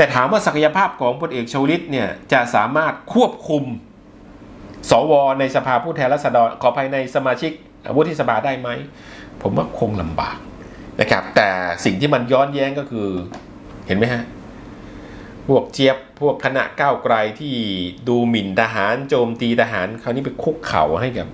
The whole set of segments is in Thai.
แต่ถามว่าศักยภาพของพลเอกชวลิตเนี่ยจะสามารถควบคุม สวในสภาผู้แทนราษฎรขอภายในสมาชิกวุฒิสภาได้ไหม ผมว่าคงลำบากนะครับ แต่สิ่งที่มันย้อนแย้งก็คือเห็นไหมฮะ พวกเจี๊ยบพวกคณะก้าวไกลที่ดูหมิ่นทหารโจมตีทหาร คราวนี้ไปคุกเข่าให้กับ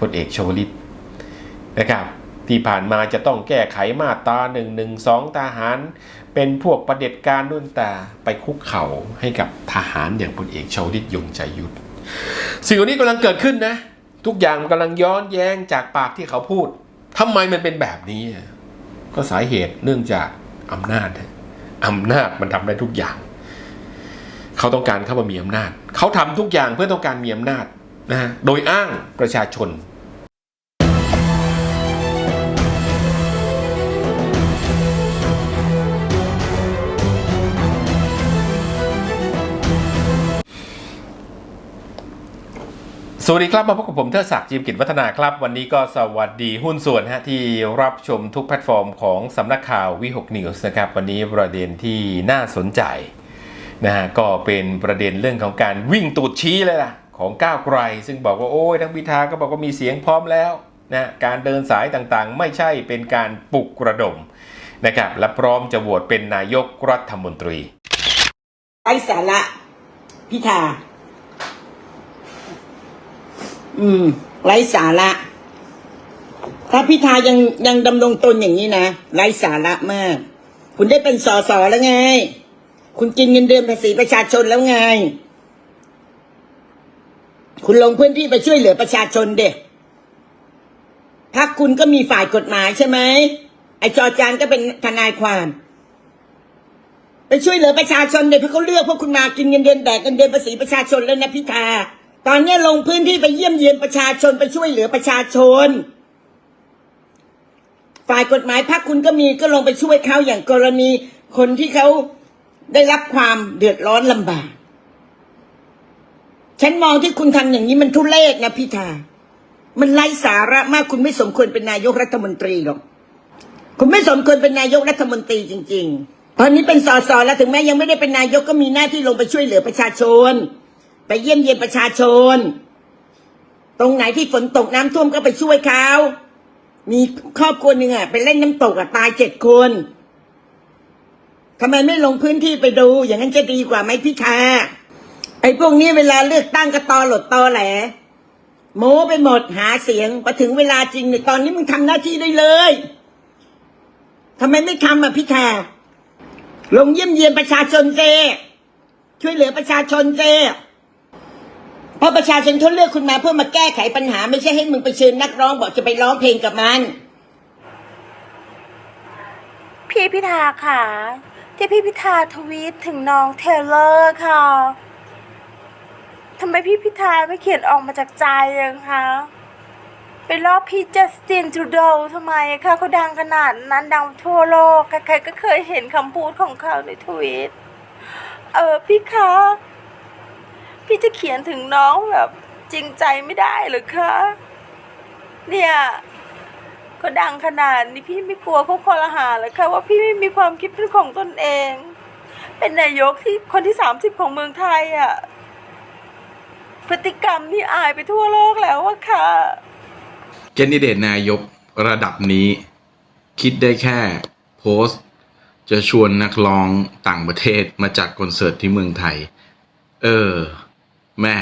พลเอกชวลิตนะครับที่ผ่านมาจะต้องแก้ไขมาตรา1นึทหาร เป็นพวกประเด็จการนู่นแต่ไปคุกเข่าให้กับทหารอย่างพลเอกชวลิตยงใจยุทธสิ่งเหล่านี้กำลังเกิดขึ้นนะ ทุกอย่างมันกำลังย้อนแย้งจากปากที่เขาพูดทำไมมันเป็นแบบนี้ ก็สาเหตุเนื่องจากอำนาจฮะอำนาจมันทำได้ทุกอย่าง เขาต้องการเข้ามามีอำนาจ เขาทำทุกอย่างเพื่อต้องการมีอำนาจนะโดยอ้างประชาชน สวัสดีครับ มาพบกับผมเทิดศักดิ์จิมกิจวัฒนาครับ วันนี้ก็สวัสดีหุ้นส่วนฮะที่รับชมทุกแพลตฟอร์มของสำนักข่าววิหกนิวส์นะครับ วันนี้ประเด็นที่น่าสนใจนะฮะก็เป็นประเด็นเรื่องของการวิ่งตูดชี้เลยล่ะ ของก้าวไกล ซึ่งบอกว่าโอ้ยทั้งพิธาก็บอกว่ามีเสียงพร้อมแล้วนะการเดินสายต่างๆ ไม่ใช่เป็นการปลุกระดมนะครับและพร้อมจะโหวตเป็นนายกรัฐมนตรีไร้สาระพิธา อืม ไร้สาระ ถ้าพิธายังยังดำรงตนอย่างนี้นะไร้สาระมาก คุณได้เป็นสอสอแล้วไง คุณกินเงินเดือนภาษีประชาชนแล้วไง คุณลงพื้นที่ไปช่วยเหลือประชาชนเด็กพักคุณก็มีฝ่ายกฎหมายใช่ไหมไอจอจานก็เป็นทนายความ ไปช่วยเหลือประชาชนเด็กเพราะเขาเลือกพวกคุณมากินเงินเดือนแดกเงินเดือนภาษีประชาชนแล้วนะพิธา ตอนนี้ลงพื้นที่ไปเยี่ยมเยียนประชาชนไปช่วยเหลือประชาชน ฝ่ายกฎหมายพรรคคุณก็มีก็ลงไปช่วยเขาอย่างกรณีคนที่เขาได้รับความเดือดร้อนลำบาก ฉันมองที่คุณทำอย่างนี้มันทุเลศนะพิธา มันไร้สาระมากคุณไม่สมควรเป็นนายกรัฐมนตรีหรอก คุณไม่สมควรเป็นนายกรัฐมนตรีจริง ๆ ตอนนี้เป็นสสแล้วถึงแม้ยังไม่ได้เป็นนายกก็มีหน้าที่ลงไปช่วยเหลือประชาชน ไปเยี่ยมเยียนประชาชน ตรงไหนที่ฝนตกน้ำท่วมก็ไปช่วยเขามีครอบครัวหนึ่งอะไปเล่นน้ำตกอะตายเจ็ดคนทำไมไม่ลงพื้นที่ไปดู อย่างนั้นจะดีกว่าไหมพี่คาไอ้พวกนี้เวลาเลือกตั้งก็ตอหลดตอแหลโม้ไปหมดหาเสียงพอถึงเวลาจริงเนี่ยตอนนี้มึงทำหน้าที่ได้เลยทำไมไม่ทำอะพี่แคลงเยี่ยมเยียนประชาชนเจช่วยเหลือประชาชนเจ ราะประชาชนเขาเลือกคุณมาเพื่อมาแก้ไขปัญหา ไม่ใช่ให้มึงไปเชิญนักร้องบอกจะไปร้องเพลงกับมัน พี่พิธาค่ะ ที่พี่พิธาทวีตถึงน้องเทเลอร์ค่ะทำไมพี่พิธาไม่เขียนออกมาจากใจอะคะไปลอบพี่จัสตินทรูโดทำไมคะเขาดังขนาดนั้นดังทั่วโลก ใครๆก็เคยเห็นคำพูดของเขาในทวีตเออพี่คะ พี่จะเขียนถึงน้องแบบ จริงใจไม่ได้เหรือคะเนี่ยก็ดังขนาดนี้พี่ไม่กลัวพวกคอรหาเลยค่ะว่าพี่ไม่มีความคิดเป็นของตนเอง เป็นนายกที่คนที่สามสิบของเมืองไทยอะ่ะพฤติกรรมนี่อายไปทั่วโลกแล้วอะค่ะแคนดิเดตนายกระดับนี้ คิดได้แค่โพสต์ จะชวนนักร้องต่างประเทศมาจัดคอนเสิร์ตที่เมืองไทย เออ แม่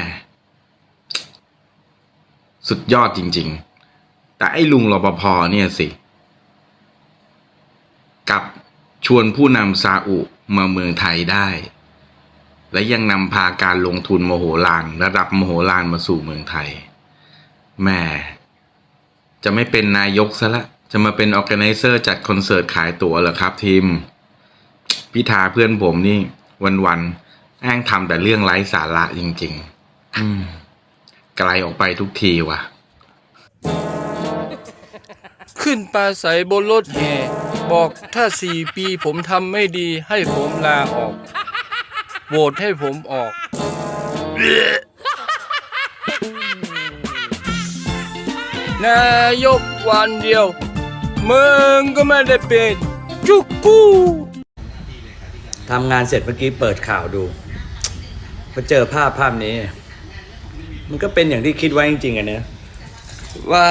สุดยอดจริง ๆ แต่ไอ้ลุงรปภเนี่ยสิ กับชวนผู้นำซาอุมาเมืองไทยได้ และยังนำพาการลงทุนมโหฬารระดับมโหฬารมาสู่เมืองไทย แม่ จะไม่เป็นนายกซะละ จะมาเป็นออแกไนเซอร์จัดคอนเสิร์ตขายตั๋วเหรอครับทีม พิธาเพื่อนผมนี่วันๆ แม่งทำแต่เรื่องไร้สาระจริง ๆ อืมไกลออกไปทุกทีว่ะ ขึ้นปลาใสบนรถแห่บอกถ้าสี่ปีผมทำไม่ดีให้ผมลาออกโหวตให้ผมออก นายกวันเดียว มึงก็ไม่ได้เป็น จุกกูททำงานเสร็จเมื่อกี้เปิดข่าวดู พอเจอภาพภาพนี้ มันก็เป็นอย่างที่คิดไว้จริงๆอะเนี่ยว่า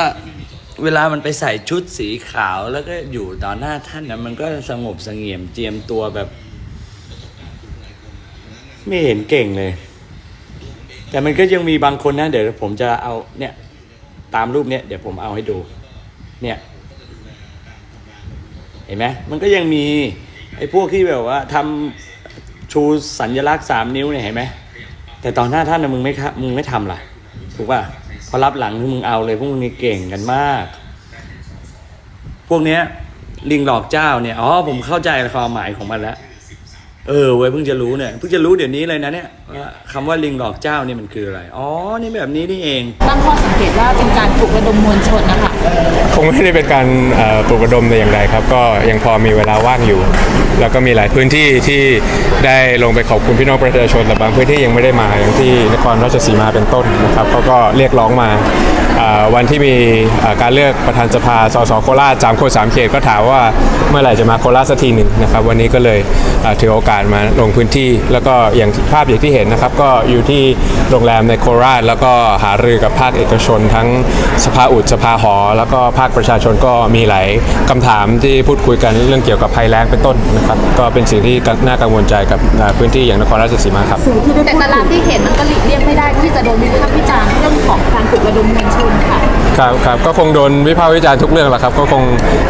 เวลามันไปใส่ชุดสีขาวแล้วก็อยู่ต่อหน้าท่านนะมันก็สงบสงี่ยมเจียมตัวแบบ ไม่เห็นเก่งเลย แต่มันก็ยังมีบางคนนะ เดี๋ยวผมจะเอาเนี่ยตามรูปเนี่ยเดี๋ยวผมเอาให้ดู เนี่ย เห็นไหมมันก็ยังมีไอ้พวกที่แบบว่าทำชูสัญลักษณ์สามนิ้วเนี่ยเห็นไหม แต่ตอนหน้าท่านนะมึงไม่ครับมึงไม่ทำล่ะ ถูกป่ะพอรับหลังมึงเอาเลยพวกมึงนี่เก่งกันมาก พวกเนี้ยลิงหลอกเจ้าเนี่ย อ๋อ ผมเข้าใจความหมายของมันแล้ว เออเว้ยเพิ่งจะรู้เนี่ยเพิ่งจะรู้เดี๋ยวนี้เลยนะเนี่ยว่าคำว่าลิงหลอกเจ้านี่มันคืออะไร อ๋อ นี่แบบนี้นี่เอง ตั้งข้อสังเกตว่าเป็นการปลุกระดมมวลชนนะคะคงไม่ได้เป็นการเอ่อปลุกระดมแต่อย่างใดครับ ก็ยังพอมีเวลาว่างอยู่ แล้วก็มีหลายพื้นที่ที่ได้ลงไปขอบคุณพี่น้องประชาชนแต่บางพื้นที่ยังไม่ได้มาอย่างที่นครราชสีมาเป็นต้นนะครับเขาก็เรียกร้องมาเอ่อวันที่มีเอ่อการเลือกประธานสภาสสโคราชสามคนสามเขตก็ถามว่าเมื่อไหร่จะมาโคราชสักทีหนึ่งนะครับวันนี้ก็เลยเอ่อถือโอกาสมาลงพื้นที่ แล้วก็อย่างภาพอย่างที่เห็นนะครับ ก็อยู่ที่โรงแรมในโคราช แล้วก็หารือกับภาคเอกชน ทั้งสภาอุดสภาหอ แล้วก็ภาคประชาชนก็มีหลายคำถามที่พูดคุยกันเรื่องเกี่ยวกับภัยแล้งเป็นต้นนะครับก็เป็นสิ่งที่น่ากังวลใจกับเอ่อพื้นที่อย่างนครราชสีมาครับแต่ตารางที่เห็นมันก็หลีกเลี่ยงไม่ได้ที่จะโดนวิพากษ์วิจารณ์เรื่องของการปลุกระดมมวลชนค่ะครับครับก็คงโดนวิพากษ์วิจารณ์ทุกเรื่องแหละครับ ก็คง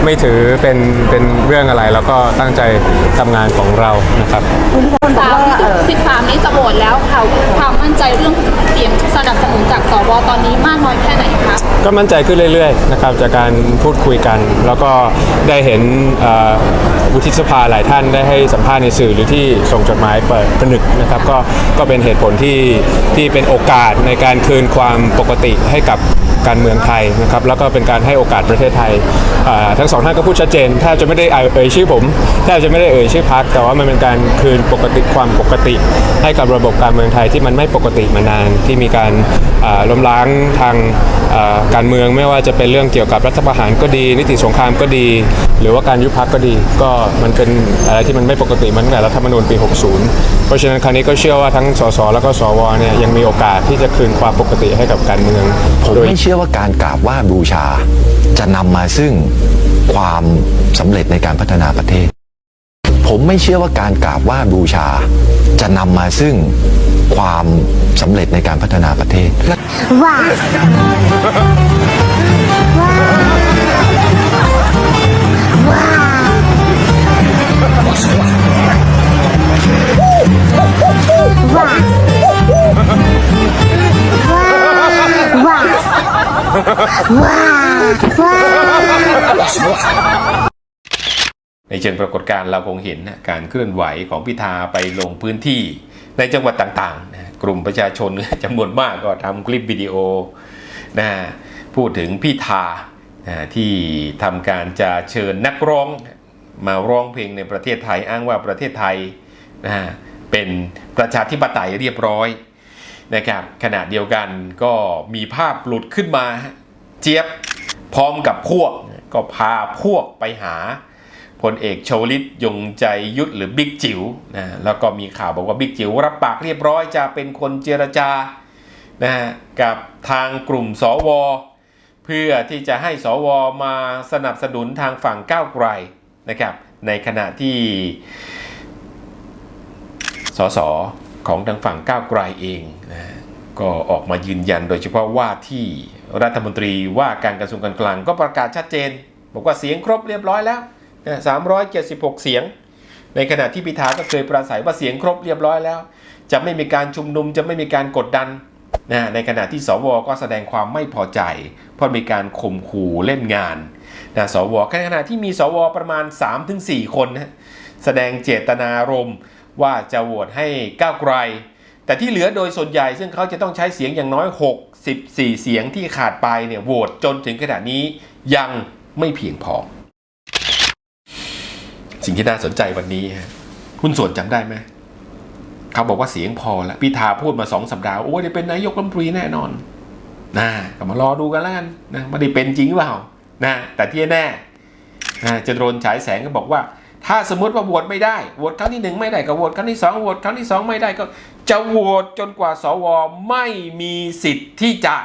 ไม่ถือเป็นเป็นเรื่องอะไร แล้วก็ตั้งใจทำงานของเรานะครับสามสิบสามนี้จะโหวตแล้วค่ะความมั่นใจเรื่องเสียงสนับสนุนจากสวตอนนี้มากน้อยแค่ไหนคะก็มั่นใจขึ้นเรื่อยๆนะครับจากการพูดคุยกัน แล้วก็ได้เห็นเอ่อวุฒิสภาหลายท่านได้ให้สัมภาษณ์ในสื่อหรือที่ส่งจดหมายเปิดผนึกนะครับก็ก็เป็นเหตุผลที่ที่เป็นโอกาสในการคืนความปกติให้กับการเมืองไทยนะครับแล้วก็เป็นการให้โอกาสประเทศไทยอ่าทั้งสองท่านก็พูดชัดเจนแทบจะไม่ได้เอ่ยชื่อผมแทบจะไม่ได้เอ่ยชื่อพักแต่ว่ามันเป็นการคืนปกติความปกติ ให้กับระบบการเมืองไทยที่มันไม่ปกติมานานที่มีการอ่าล้มล้างทางอ่าการเมืองไม่ว่าจะเป็นเรื่องเกี่ยวกับรัฐประหารก็ดี นิติสงครามก็ดี หรือว่าการยุบพักก็ดี ก็มันเป็นอะไรที่มันไม่ปกติมาตั้งแต่รัฐธรรมนูญปี 60 เพราะฉะนั้นครั้งนี้ก็เชื่อว่าทั้งสสแล้วก็สวเนี่ยยังมีโอกาสที่จะคืนความปกติให้กับการเมืองผมโดยไม่เชื่อว่าการกราบไหว้บูชาจะนำมาซึ่งความสำเร็จในการพัฒนาประเทศ ผมไม่เชื่อว่าการกราบไหว้บูชา จะนำมาซึ่งความสำเร็จในการพัฒนาประเทศ ในเชิงปรากฏการณ์เราคงเห็นนะการเคลื่อนไหวของพิธาไปลงพื้นที่ในจังหวัดต่างๆนะกลุ่มประชาชนจำนวนมากก็ทำคลิปวิดีโอนะพูดถึงพิธานะที่ทำการจะเชิญนักร้องมาร้องเพลงในประเทศไทยอ้างว่าประเทศไทยนะเป็นประชาธิปไตยเรียบร้อยนะครับขณะเดียวกันก็มีภาพหลุดขึ้นมาเจี๊ยบพร้อมกับพวกก็พาพวกไปหา พลเอกชวลิตยงใจยุทธหรือบิ๊กจิ๋วนะแล้วก็มีข่าวบอกว่าบิ๊กจิ๋วรับปากเรียบร้อยจะเป็นคนเจรจานะกับทางกลุ่มสว เพื่อที่จะให้สวมาสนับสนุนทางฝั่งก้าวไกลนะครับในขณะที่สสของทางฝั่งก้าวไกลเองนะก็ออกมายืนยันโดยเฉพาะว่าที่รัฐมนตรีว่าการกระทรวงการคลังก็ประกาศชัดเจน บอกว่าเสียงครบเรียบร้อยแล้ว นะ376เสียง ในขณะที่พิธาก็เคยปราศัยว่าเสียงครบเรียบร้อยแล้ว จะไม่มีการชุมนุมจะไม่มีการกดดันนะในขณะที่สวก็แสดงความไม่พอใจ เพราะมีการข่มขู่เล่นงานนะสวในขณะที่มีสวประมาณ 3-4 คนนะแสดงเจตนารมณ์ว่าจะโหวตให้ก้าวไกล แต่ที่เหลือโดยส่วนใหญ่ซึ่งเขาจะต้องใช้เสียงอย่างน้อย 64 เสียงที่ขาดไปเนี่ยโหวตจนถึงขณะนี้ยังไม่เพียงพอ สิ่งที่น่าสนใจวันนี้ฮะหุ้นส่วนจำได้ไหมเขาบอกว่าเสียงพอแล้วพิธาพูดมาสองสัปดาห์โอ้ยได้เป็นนายกรัฐมนตรีแน่นอนนะก็มารอดูกันแล้วกันนะไม่ได้เป็นจริงหรือเปล่านะแต่ที่แน่นะจะโดนฉายแสงก็บอกว่าถ้าถ้าสมมติว่าโหวตไม่ได้โหวตครั้งที่หนึ่งไม่ได้ก็โหวตครั้งที่สองโหวตครั้งที่สองไม่ได้ก็จะโหวตจนกว่าสวไม่มีสิทธิ์ที่จะ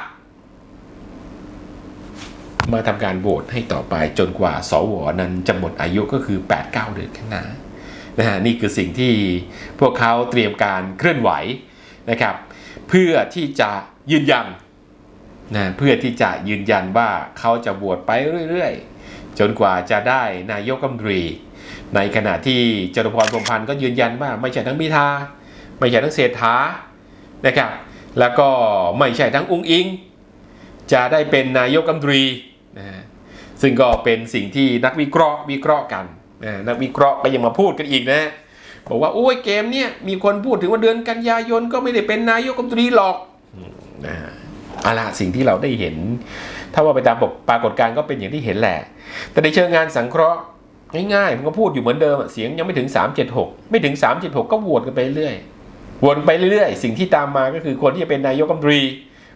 มาทำการโหวตให้ต่อไปจนกว่าสวนั้นจะหมดอายุก็คือ 8-9 เดือนข้างหน้านะฮะนี่คือสิ่งที่พวกเขาเตรียมการเคลื่อนไหวนะครับ เพื่อที่จะยืนยันนะเพื่อที่จะยืนยันว่าเขาจะโหวตไปเรื่อยๆ จนกว่าจะได้นายกรัฐมนตรี ในขณะที่จตุพรพรมพันธ์ก็ยืนยันว่าไม่ใช่ทั้งพิธาไม่ใช่ทั้งเศรษฐานะครับแล้วก็ไม่ใช่ทั้งองค์อิง จะได้เป็นนายกรัฐมนตรี นะฮะซึ่งก็เป็นสิ่งที่นักวิเคราะห์วิเคราะห์กันนะนักวิเคราะห์ก็ยังมาพูดกันอีกนะบอกว่าโอ้ยเกมเนี่ยมีคนพูดถึงว่าเดือนกันยายนก็ไม่ได้เป็นนายกรัฐมนตรีหรอกอืมนะฮะละสิ่งที่เราได้เห็น ถ้าว่าไปตามปรากฏการณ์ก็เป็นอย่างที่เห็นแหละ แต่ในเชิงงานสังเคราะห์ง่ายๆผมก็พูดอยู่เหมือนเดิมเสียงยังไม่ถึง 376 ไม่ถึง 376 ก็โหวตกันไปเรื่อยวนไปเรื่อยๆ สิ่งที่ตามมาก็คือคนที่จะเป็นนายกรัฐมนตรี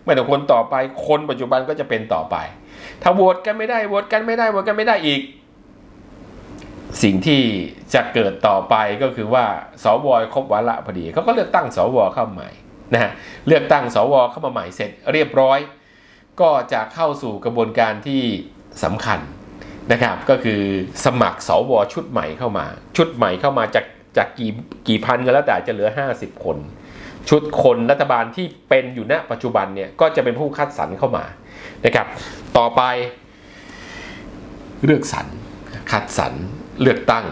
ไม่แต่คนต่อไปคนปัจจุบันก็จะเป็นต่อไป ถ้าโหวตกันไม่ได้โหวตกันไม่ได้โหวตกันไม่ได้อีก สิ่งที่จะเกิดต่อไปก็คือว่าสวครบวาระพอดีเขาก็เลือกตั้งสวเข้าใหม่นะฮะเลือกตั้งสวเข้ามาใหม่เสร็จเรียบร้อย ก็จะเข้าสู่กระบวนการที่สำคัญนะครับ ก็คือสมัครสวชุดใหม่เข้ามา ชุดใหม่เข้ามาจากจากกี่กี่พันก็แล้วแต่จะเหลือ 50 คน ชุดคนรัฐบาลที่เป็นอยู่ณปัจจุบันเนี่ยก็จะเป็นผู้คัดสรรเข้ามา นะครับ ต่อไป เลือกสรรคัดสรรเลือกตั้ง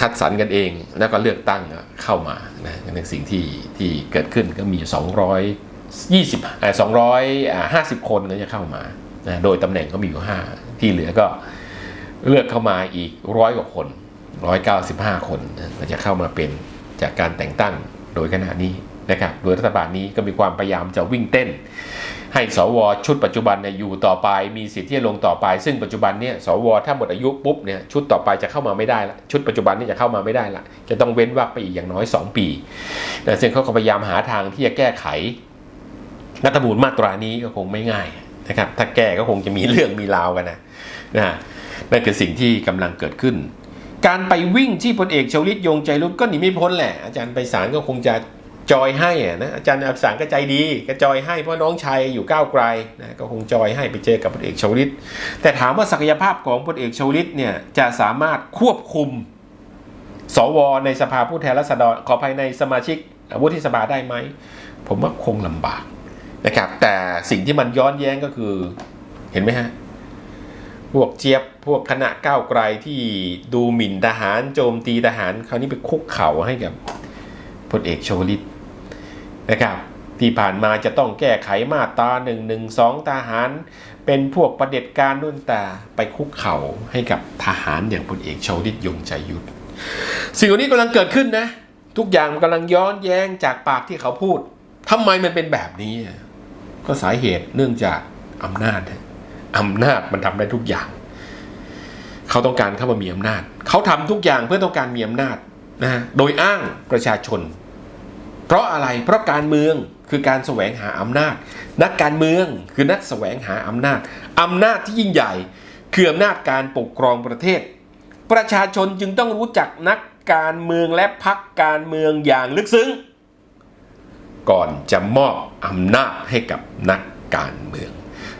คัดสรรกันเอง แล้วก็เลือกตั้งเข้ามานะนั่นสิ่งที่ที่เกิดขึ้นก็มี 220 250 คนก็จะเข้ามานะโดยตำแหน่งก็มีอยู่ 5 ที่เหลือก็เลือกเข้ามาอีกร้อยกว่าคน 195 คนก็จะเข้ามาเป็นจากการแต่งตั้งโดยขณะนี้ นะครับโดยรัฐบาลนี้ก็มีความพยายามจะวิ่งเต้น ให้สวชุดปัจจุบันเนี่ยอยู่ต่อไปมีสิทธิ์ที่จะลงต่อไป ซึ่งปัจจุบันเนี่ยสวถ้าหมดอายุปุ๊บเนี่ยชุดต่อไปจะเข้ามาไม่ได้ละชุดปัจจุบันนี่จะเข้ามาไม่ได้ละจะต้องเว้นวรรคไปอีกอย่างน้อย 2 ปีนะซึ่งเขาก็พยายามหาทางที่จะแก้ไขรัฐธรรมนูญมาตรานี้ก็คงไม่ง่ายนะครับถ้าแก้ก็คงจะมีเรื่องมีราวกันนะนะนั่นคือสิ่งที่กำลังเกิดขึ้น การไปวิ่งที่พลเอกชวลิตยงใจรุ่นก็หนีไม่พ้นแหละ อาจารย์ไปศาลก็คงจะ จอยให้อะนะอาจารย์อักษรก็ใจดีก็จอยให้เพราะน้องชายอยู่ก้าวไกลนะก็คงจอยให้ไปเจอกับพลเอกชวลิต แต่ถามว่าศักยภาพของพลเอกชวลิตเนี่ยจะสามารถควบคุม สวในสภาผู้แทนราษฎรขอภายในสมาชิกวุฒิสภาได้ไหม ผมว่าคงลำบากนะครับ แต่สิ่งที่มันย้อนแย้งก็คือเห็นไหมฮะพวกเจี๊ยบพวกคณะก้าวไกลที่ดูหมิ่นทหารโจมตีทหาร คราวนี้ไปคุกเข่าให้กับพลเอกชวลิต นะครับ ที่ผ่านมาจะต้องแก้ไขมาตรา1นึทหาร เป็นพวกประเด็จการนู่นแต่ไปคุกเข่าให้กับทหารอย่างพลเอกชวลิตยงใจยุทธสิ่งเหล่านี้กำลังเกิดขึ้นนะ ทุกอย่างมันกำลังย้อนแย้งจากปากที่เขาพูดทำไมมันเป็นแบบนี้ ก็สาเหตุเนื่องจากอำนาจฮะอำนาจมันทำได้ทุกอย่าง เขาต้องการเข้ามามีอำนาจ เขาทำทุกอย่างเพื่อต้องการมีอำนาจนะโดยอ้างประชาชน เพราะอะไรเพราะการเมืองคือการแสวงหาอำนาจ นักการเมืองคือนักแสวงหาอำนาจอำนาจที่ยิ่งใหญ่คืออำนาจการปกครองประเทศ ประชาชนจึงต้องรู้จักนักการเมืองและพักการเมืองอย่างลึกซึ้ง ก่อนจะมอบอำนาจให้กับนักการเมือง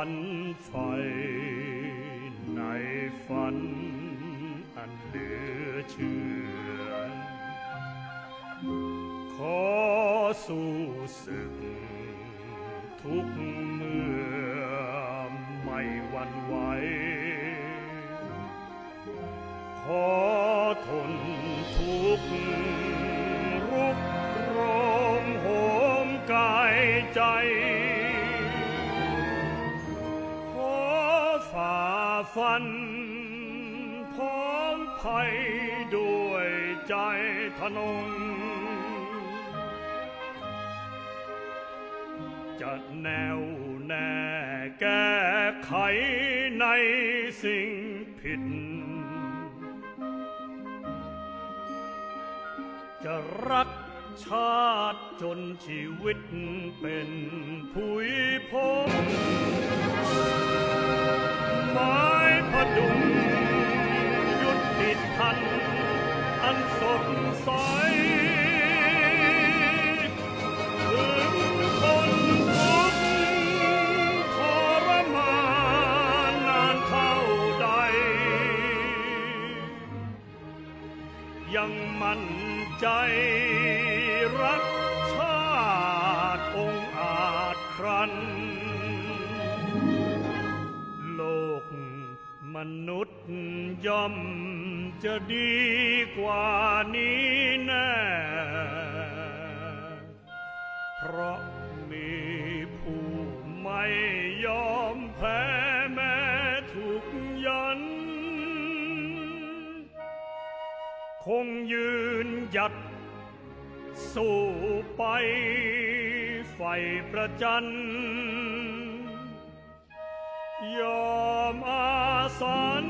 ฝันไฟในฝันอันเห กันพ้องภัยด้วยใจทนง จะแนวแน่แก้ไขในสิ่งผิด จะรักชาติจนชีวิตเป็นผุยพง ไม้พดุงยุดติทัน อันสดใสถึงคนทุกข์ทรมานนานเท่าใดยังมั่นใจรักชาติองอาจครัน มนุษย์ย่อมจะดีกว่านี้แน่ เพราะมีผู้ไม่ยอมแพ้แม้ถูกยัน คงยืนหยัดสู้ไปไฟประจันยอมอา สัน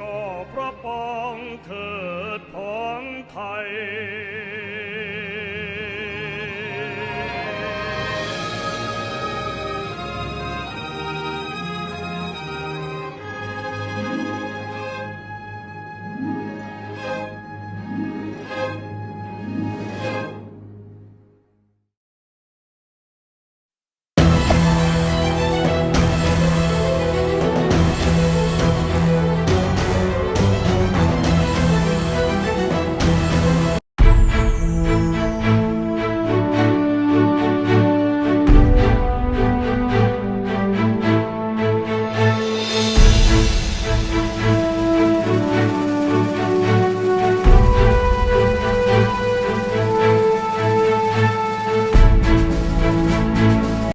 ก็พระปองเถิดพ้องไทย